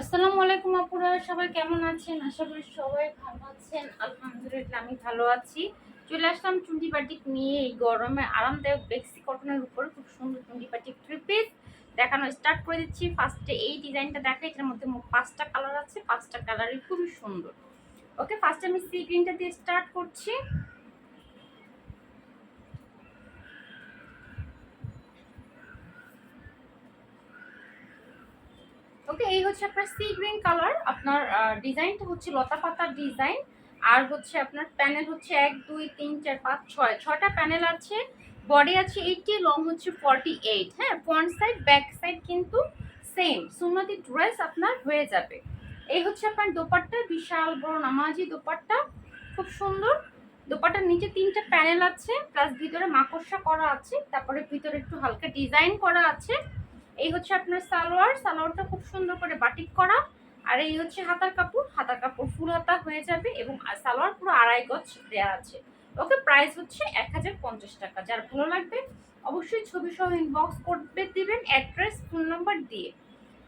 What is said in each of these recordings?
আসসালামু আলাইকুম আপুরা, সবাই কেমন আছেন? আশা করি সবাই ভালো আছেন। আলহামদুলিল্লাহ, আমি ভালো আছি। চলে আসলাম চুন্ডি বাটিক নিয়ে এই গরমে আরামদায়ক বেক্সি কটনের উপরে। খুব সুন্দর চুন্ডি বাটিক থ্রি পিস দেখানো স্টার্ট করে দিচ্ছি। ফার্স্টে এই ডিজাইনটা দেখা এটার মধ্যে পাঁচটা কালার আছে। পাঁচটা কালারই খুবই সুন্দর। ওকে ফার্স্টে আমি সি গ্রিনটা দিয়ে স্টার্ট করছি। ওকে এই হচ্ছে আপনার সি গ্রিন কালার আপনার ডিজাইনটা হচ্ছে লতা পাতার ডিজাইন আর হচ্ছে আপনার প্যানেল হচ্ছে এক, দুই, তিন, চার, পাঁচ, ছয়। ছটা প্যানেল আছে বডি আছে এইটটি লং হচ্ছে ফর্টি এইট হ্যাঁ ফ্রন্ট সাইড ব্যাক সাইড কিন্তু সেম সুন্নতি ড্রেস আপনার হয়ে যাবে। এই হচ্ছে আপনার দোপাট্টা, বিশাল বড় নামাজি দোপাট্টা, খুব সুন্দর। দোপাটার নিচে তিনটা প্যানেল আছে প্লাস ভিতরে মাকড়সা করা আছে, তারপরে ভিতরে একটু হালকা ডিজাইন করা আছে। এই হচ্ছে আপনার সালোয়ার। সালোয়ারটা খুব সুন্দর করে বাটিক করা। আর এই হচ্ছে হাতার কাপড়। হাতার কাপড় ফুল হাতা হয়ে যাবে এবং সালোয়ার পুরো আড়াই গজ দেওয়া আছে। ওকে প্রাইস হচ্ছে এক হাজার পঞ্চাশ টাকা। যার ভালো লাগবে অবশ্যই ছবি সহ ইনবক্স করবে, দিবেন অ্যাড্রেস ফোন নাম্বার দিয়ে।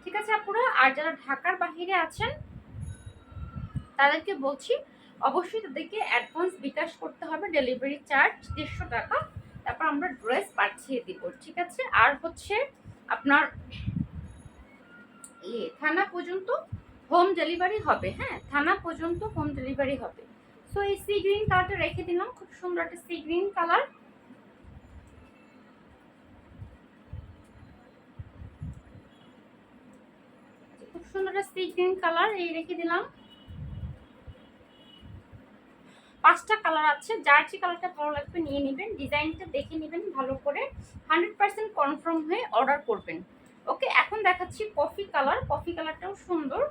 ঠিক আছে আপুরা? আর যারা ঢাকার বাহিরে আছেন, তাদেরকে বলছি, অবশ্যই তাদেরকে অ্যাডভান্স বিকাশ করতে হবে। ডেলিভারি চার্জ দেড়শো টাকা। তারপর আমরা ড্রেস পাঠিয়ে দিব। ঠিক আছে? আর হচ্ছে আপনার ইয়ে থানা পর্যন্ত হোম ডেলিভারি হবে হ্যাঁ? থানা পর্যন্ত হোম ডেলিভারি হবে। সো এই সি গ্রিন কালারটা রেখে দিলাম, খুব সুন্দর একটা সি গ্রিন কালার খুব সুন্দর একটা সি গ্রিন কালার এই রেখে দিলাম। পাঁচটা কালার আছে, যার যে কালারটা ভালো লাগবে নিয়ে নেবেন, ডিজাইনটা দেখে নেবেন, ভালো করে হান্ড্রেড পার্সেন্ট কনফার্ম হয়ে অর্ডার করবেন। ওকে এখন দেখাচ্ছি কফি কালার কফি কালারটাও সুন্দর।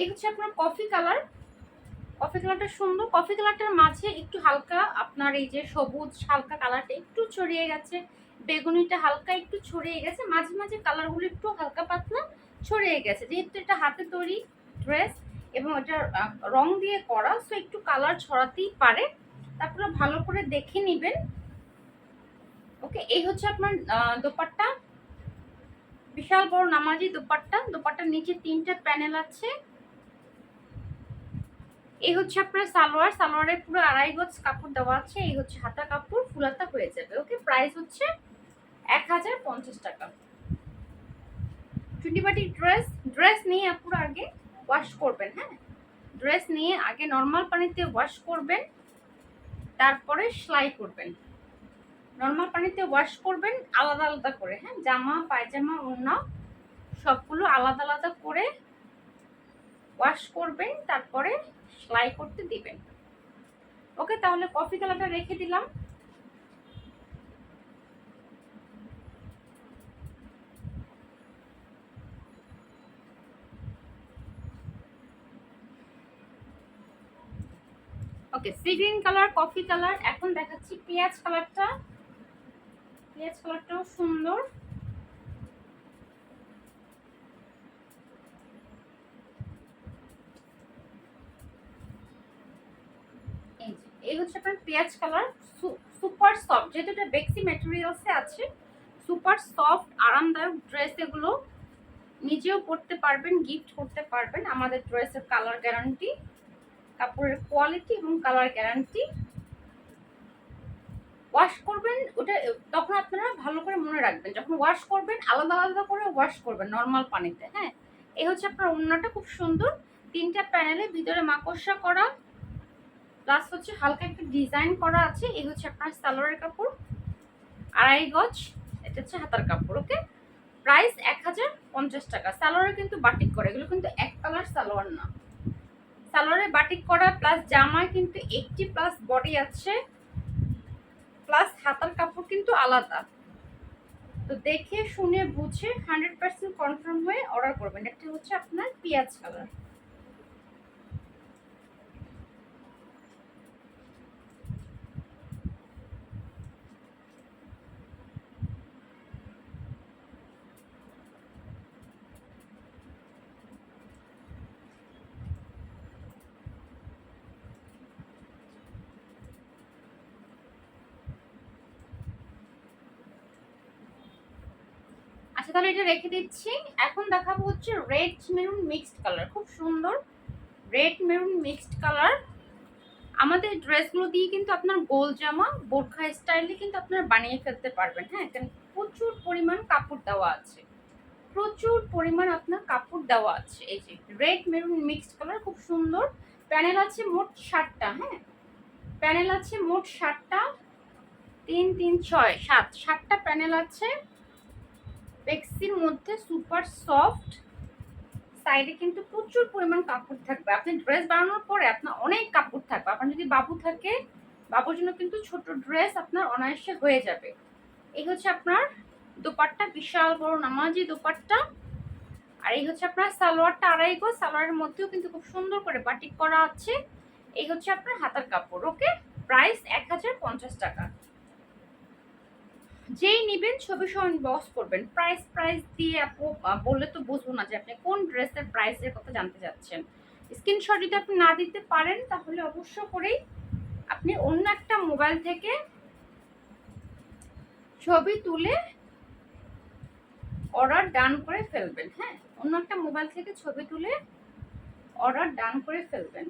এই হচ্ছে আপনার কফি কালার কফি কালারটা সুন্দর। কফি কালারটার মাঝে একটু হালকা আপনার এই যে সবুজ, হালকা কালারটা একটু ছড়িয়ে গেছে। বেগুনিটা হালকা একটু ছড়িয়ে গেছে, মাঝে মাঝে কালারগুলো একটু হালকা পাতলা ছড়িয়ে গেছে। যেহেতু এটা হাতে তৈরি ড্রেস এবং এটা রং দিয়ে করা সো একটু কালার ছড়াতেই পারে। তারপরে ভালো করে দেখে নেবেন। ওকে এই হচ্ছে আপনার দোপাট্টা। বিশাল বড় নামাজি দোপাট্টা। দোপাট্টার নিচে তিনটা প্যানেল আছে। এই হচ্ছে আপনার সালোয়ার। সালোয়ারে পুরো আড়াই গজ কাপড় দেওয়া আছে। এই হচ্ছে হাতা কাপড় ফুলাতা হয়ে যাবে। ওকে প্রাইস হচ্ছে এক হাজার পঞ্চাশ টাকা। চুটিবাটি ড্রেস ড্রেস নিয়ে আপুরা আগে ওয়াশ করবেন হ্যাঁ? ড্রেস নিয়ে আগে নর্মাল পানিতে ওয়াশ করবেন, তারপরে সেলাই করবেন। নর্মাল পানিতে ওয়াশ করবেন, আলাদা আলাদা করে হ্যাঁ? জামা, পায়জামা, ওড়না, সবগুলো আলাদা আলাদা করে ওয়াশ করবেন, তারপরে সেলাই করতে দিবেন। ওকে, তাহলে কফি কালারটা রেখে দিলাম। Okay sea green colour coffee colour এখন দেখাচ্ছি পেঁয়াজ কালারটা পেঁয়াজ কালারটাও সুন্দর। এই হচ্ছে আপনার পেঁয়াজ কালার সুপার সফট যেহেতু এটা বেক্সি ম্যাটেরিয়ালসে আছে সুপার সফট আরামদায়ক ড্রেস এগুলো নিজেও পরতে পারবেন গিফট করতে পারবেন, আমাদের ড্রেসের কালার গ্যারান্টি কাপড়ের কোয়ালিটি এবং কালার গ্যারান্টি ওয়াশ করবেন, ওটা, তখন আপনারা ভালো করে মনে রাখবেন, যখন ওয়াশ করবেন, আলাদা আলাদা করে ওয়াশ করবেন নর্মাল পানিতে হ্যাঁ? এই হচ্ছে আপনার ওড়নাটা খুব সুন্দর, তিনটা প্যানেলে ভিতরে মাকড়সা করা প্লাস হচ্ছে হালকা একটা ডিজাইন করা আছে, এই হচ্ছে আপনার সালোয়ারের কাপড়, আড়াই গজ, এটা হচ্ছে হাতার কাপড় ওকে প্রাইস এক হাজার পঞ্চাশ টাকা সালোয়ারে কিন্তু বাটিক করে, এগুলো কিন্তু এক কালার সালোয়ার না। সালোয়ারে বাটিক করা প্লাস জামায় কিন্তু একটি প্লাস বডি আছে প্লাস হাতার কাপড় কিন্তু আলাদা। তো দেখে, শুনে, বুঝে হান্ড্রেড পার্সেন্ট কনফার্ম হয়ে অর্ডার করবেন। একটা হচ্ছে আপনার পেঁয়াজ কালার তাহলে এটা রেখে দিচ্ছি। এখন দেখাবো হচ্ছে রেড মেরুন মিক্সড কালার খুব সুন্দর রেড মেরুন মিক্সড কালার আমাদের ড্রেসগুলো দিয়ে কিন্তু আপনার গোল জামা, বোরখা স্টাইলে কিন্তু আপনারা বানিয়ে ফেলতে পারবেন। হ্যাঁ এখানে প্রচুর পরিমাণ কাপড় দেওয়া আছে। প্রচুর পরিমাণ আপনার কাপড় দেওয়া আছে। এই যে রেড মেরুন মিক্সড কালার খুব সুন্দর। প্যানেল আছে মোট ষাটটা হ্যাঁ। প্যানেল আছে মোট ষাটটা তিন তিন, ছয়, সাত। সাতটা প্যানেল আছে। বেক্সির মধ্যে সুপার সফট সাইডে কিন্তু প্রচুর পরিমাণ কাপড় থাকবে। আপনি ড্রেস বানানোর পরে আপনার অনেক কাপড় থাকবে। আপনার যদি বাবু থাকে, বাবুর জন্য কিন্তু ছোট ড্রেস আপনার অনায়াসে হয়ে যাবে। এই হচ্ছে আপনার দোপাট্টা, বিশাল বড় নামাজি দোপাট্টা। আর এই হচ্ছে আপনার সালোয়ারটা আড়াই গো সালোয়ারের মধ্যেও কিন্তু খুব সুন্দর করে বাটিক করা আছে। এই হচ্ছে আপনার হাতার কাপড় ওকে প্রাইস এক হাজার পঞ্চাশ টাকা। যেই নিবেন ছবি সহ বক্স করবেন। প্রাইস প্রাইস দিয়ে আপু বললে তো বুঝব না যে আপনি কোন ড্রেসের প্রাইসের কথা জানতে চাচ্ছেন। স্ক্রিনশট যদি আপনি না দিতে পারেন, তাহলে অবশ্য করেই আপনি অন্য একটা মোবাইল থেকে ছবি তুলে অর্ডার ডান করে ফেলবেন হ্যাঁ? অন্য একটা মোবাইল থেকে ছবি তুলে অর্ডার ডান করে ফেলবেন।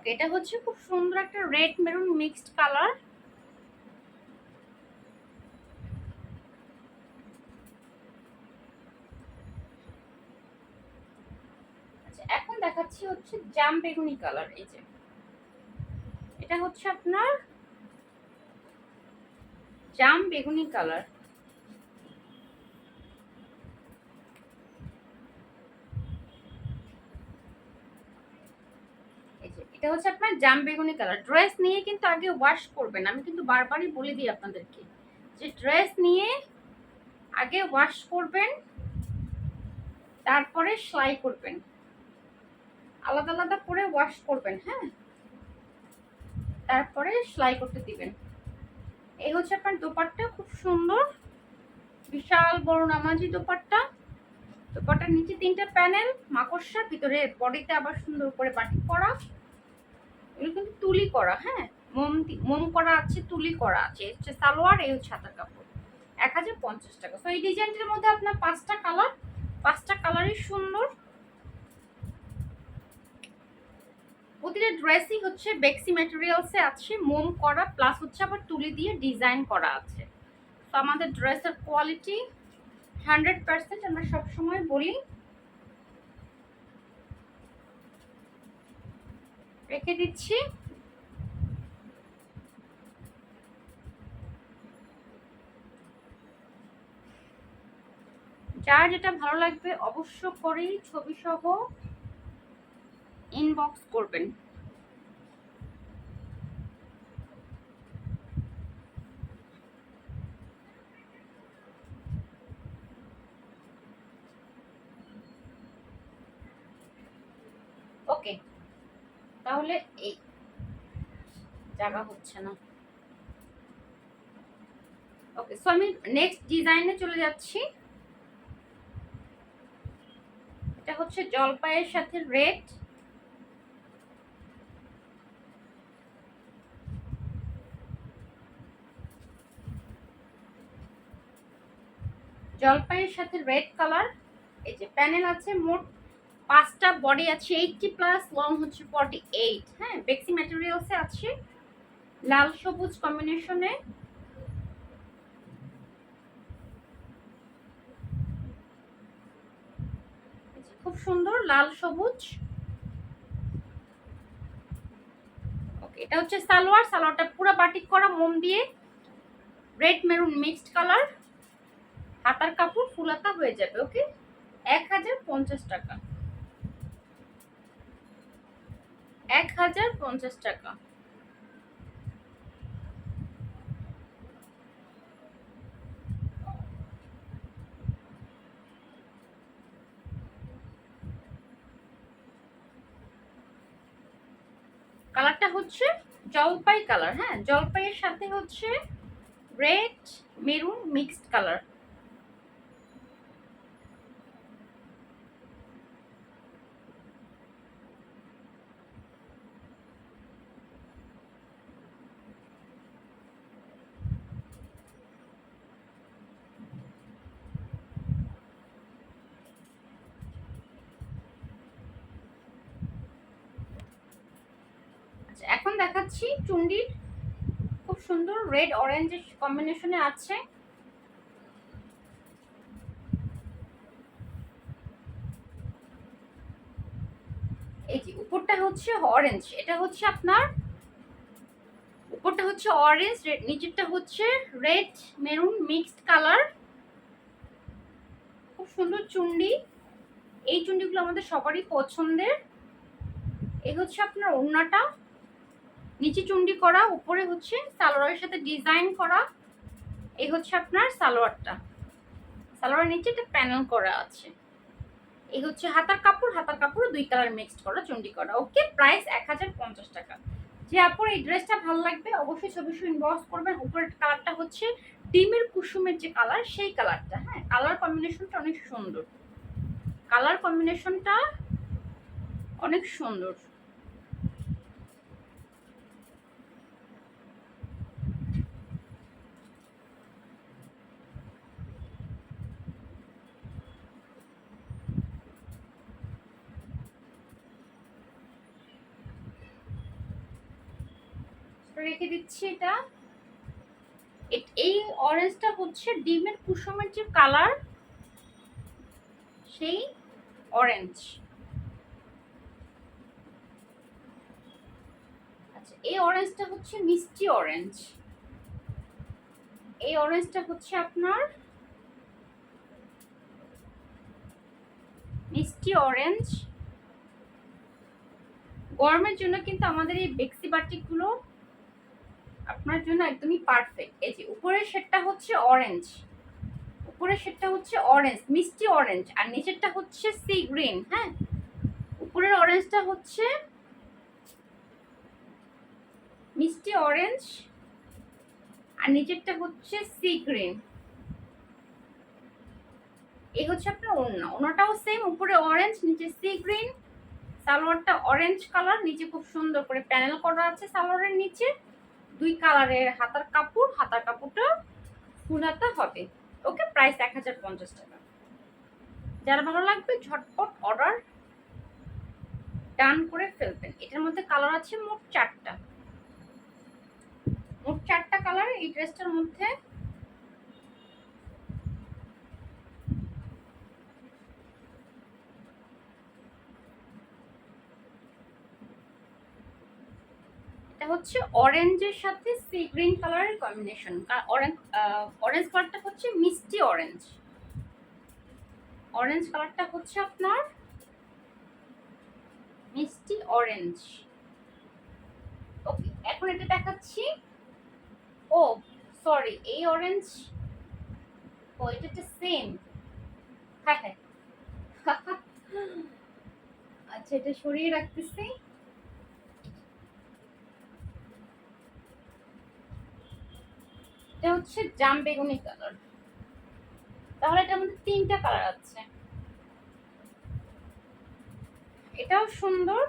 ওকে, এটা হচ্ছে খুব সুন্দর একটা রেড মেরুন মিক্সড কালার। আচ্ছা এখন দেখাচ্ছি হচ্ছে জাম বেগুনি কালার, এই যে। এটা হচ্ছে আপনার জাম বেগুনি কালার। এটা হচ্ছে আপনার জাম বেগুনি কালার ড্রেস নিয়ে কিন্তু আগে ওয়াশ করবেন। আমি কিন্তু বারবারই বলে দিই আপনাদেরকে যে ড্রেস নিয়ে আগে ওয়াশ করবেন, তারপরে সেলাই করবেন। আলাদা আলাদা করে ওয়াশ করবেন হ্যাঁ? তারপরে সেলাই করতে দিবেন। এই হচ্ছে আপনার দোপাট্টা, খুব সুন্দর। বিশাল বড় নামাজি দোপাট্টা। দোপাট্টার নিচে তিনটা প্যানেল, মাকড়সার, ভিতরে বডিতে আবার সুন্দর করে বাটি করা। এগুলো কিন্তু তুলি করা হ্যাঁ? মোম মোম করা আছে, তুলি করা আছে। হচ্ছে সালোয়ার, এই হচ্ছে হাতার কাপড়। এক হাজার পঞ্চাশ টাকা। তো এই ডিজাইনটির মধ্যে আপনার পাঁচটা কালার, পাঁচটা কালারই সুন্দর। প্রতিটা ড্রেসই হচ্ছে বেক্সি ম্যাটেরিয়ালসে আছে, মোম করা প্লাস হচ্ছে আবার তুলি দিয়ে ডিজাইন করা আছে। তো আমাদের ড্রেসের কোয়ালিটি হান্ড্রেড পার্সেন্ট আমরা সবসময় বলি। রেখে দিচ্ছি। যার যেটা ভালো লাগবে অবশ্য করেই ছবি সহ ইনবক্স করবেন ওকে তাহলে এই জায়গা হচ্ছে না। ওকে সো আমি নেক্সট ডিজাইনে চলে যাচ্ছি। এটা হচ্ছে জলপাইয়ের সাথে রেড জলপাইয়ের সাথে রেড কালার এই যে প্যানেল আছে, মোট পাঁচটা বডি আছে এইটটি প্লাস লং হচ্ছে ফর্টি এইট হ্যাঁ বেক্সি ম্যাটেরিয়ালসে আছে। লাল সবুজ কম্বিনেশনে খুব সুন্দর লাল সবুজ। এটা হচ্ছে সালোয়ার, সালোয়ারটা পুরো বাটিক করা, মোম দিয়ে রেড মেরুন মিক্সড কালার হাতার কাপড় ফুলাতা হয়ে যাবে ওকে এক হাজার পঞ্চাশ টাকা। এক হাজার পঞ্চাশ টাকা। কালারটা হচ্ছে জলপাই কালার হ্যাঁ? জলপাইয়ের সাথে হচ্ছে রেড মেরুন মিক্সড কালার দেখাচ্ছি চুন্ডির খুব সুন্দর রেড অরেঞ্জের কম্বিনেশনে আছে। এই যে উপরটা হচ্ছে অরেঞ্জ এটা হচ্ছে আপনার উপরটা হচ্ছে অরেঞ্জ নিচেরটা হচ্ছে রেড মেরুন মিক্সড কালার খুব সুন্দর চুন্ডি এই চুন্ডিগুলো আমাদের সবারই পছন্দের। এই হচ্ছে আপনার ওড়নাটা। নিচে চুন্ডি করা, উপরে হচ্ছে সালোয়ারের সাথে ডিজাইন করা। এই হচ্ছে আপনার সালোয়ারটা। সালোয়ারের নিচে একটা প্যানেল করা আছে। এই হচ্ছে হাতার কাপড় হাতার কাপড় দুই কালার মিক্সড করা, চুন্ডি করা। ওকে প্রাইস এক হাজার পঞ্চাশ টাকা। যে আপুর এই ড্রেসটা ভালো লাগবে, অবশ্যই ছবি ছবি ইনবক্স করবেন। উপরের কালারটা হচ্ছে ডিমের কুসুমের যে কালার সেই কালারটা হ্যাঁ? কালার কম্বিনেশনটা অনেক সুন্দর। কালার কম্বিনেশনটা অনেক সুন্দর। রেখে দিচ্ছি এটা। এই অরেঞ্জটা হচ্ছে ডিমের কুসুমের যে কালার সেই অরেঞ্জ আচ্ছা এই অরেঞ্জটা হচ্ছে মিষ্টি অরেঞ্জ এই অরেঞ্জটা হচ্ছে আপনার মিষ্টি অরেঞ্জ গরমের জন্য কিন্তু আমাদের এই বেক্সি বাটিকগুলো আপনার জন্য একদমই পারফেক্ট এই যে উপরের শেডটা হচ্ছে অরেঞ্জ উপরের শেডটা হচ্ছে অরেঞ্জ মিষ্টি অরেঞ্জ আর নিচেরটা হচ্ছে সি গ্রিন হ্যাঁ? উপরের অরেঞ্জটা হচ্ছে মিষ্টি অরেঞ্জ আর নিচেরটা হচ্ছে সি গ্রিন এই হচ্ছে আপনার ওড়না। ওড়নাটাও সেম উপরে অরেঞ্জ নিচে সি গ্রিন সালোয়ারটা অরেঞ্জ কালার নিচে খুব সুন্দর করে প্যানেল করা আছে সালোয়ারের নিচে। দুই কালারের হাতার কাপড়, হাতার কাপড়টা হাতা হবে। ওকে প্রাইস এক হাজার পঞ্চাশ টাকা। যারা ভালো লাগবে, ঝটপট অর্ডার ডান করে ফেলবেন। এটার মধ্যে কালার আছে মোট চারটা। মোট চারটা কালার এই ড্রেসটার মধ্যে এটা হচ্ছে অরেঞ্জের সাথে সি গ্রিন কালারের কম্বিনেশন অরেঞ্জ অরেঞ্জ কালারটা হচ্ছে মিষ্টি অরেঞ্জ অরেঞ্জ কালারটা হচ্ছে আপনার মিষ্টি অরেঞ্জ ওকে এখন এটা দেখাচ্ছি। ও সরি এই অরেঞ্জ ও, এটা একটা সেম হ্যাঁ হ্যাঁ। আচ্ছা এটা সরিয়ে রাখতেছি। এটা হচ্ছে জাম বেগুনি কালার। তাহলে এটার মধ্যে তিনটা কালার আছে। এটাও সুন্দর।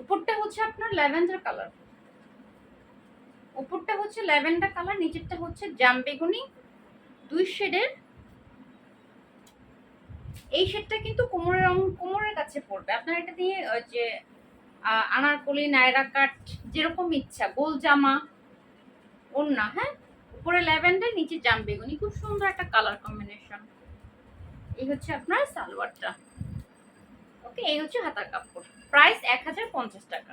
উপরটা হচ্ছে আপনার ল্যাভেন্ডার কালার। উপরটা হচ্ছে ল্যাভেন্ডার কালার, নিচেরটা হচ্ছে জাম বেগুনি। দুই শেডের। এই শেডটা কিন্তু কোমরের কোমরের কাছে পড়বে। আপনার এটা দিয়ে যে আনারকলি, নায়রা কাট যেরকম ইচ্ছা, গোল জামা, ওড়না হ্যাঁ? উপরে ল্যাভেন্ডার, নিচে জাম বেগুনি, খুব সুন্দর একটা কালার কম্বিনেশন এই হচ্ছে আপনার সালোয়ারটা। ওকে এই হচ্ছে হাতার কাপড়। প্রাইস এক হাজার পঞ্চাশ টাকা।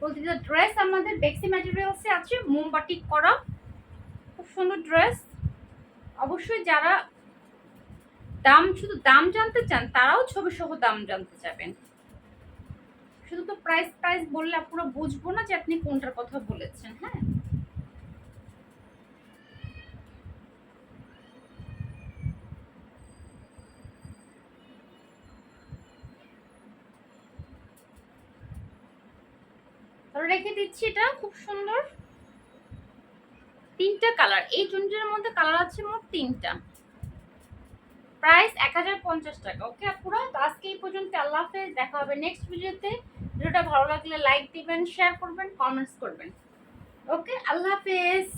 প্রতিটা ড্রেস আমাদের বেক্সি ম্যাটেরিয়ালসে আছে মোমবাটি করা। খুব সুন্দর ড্রেস অবশ্যই যারা দাম, শুধু দাম জানতে চান, তারাও ছবি সহ দাম জানতে চাবেন শুধু তো প্রাইস প্রাইস বললে পুরো বুঝব না যে আপনি কোনটার কথা বলেছেন হ্যাঁ? রেখে দিচ্ছি এটা, খুব সুন্দর। তিনটা কালার এই চুনটির মধ্যে কালার আছে মোট তিনটা। প্রাইস এক হাজার পঞ্চাশ টাকা ওকে আপুরা তো আজকে এই পর্যন্ত, আল্লাহ হাফেজ, দেখা হবে নেক্সট ভিডিওতে ভিডিওটা ভালো লাগলে লাইক দিবেন শেয়ার করবেন কমেন্টস করবেন। ওকে আল্লাহ হাফেজ।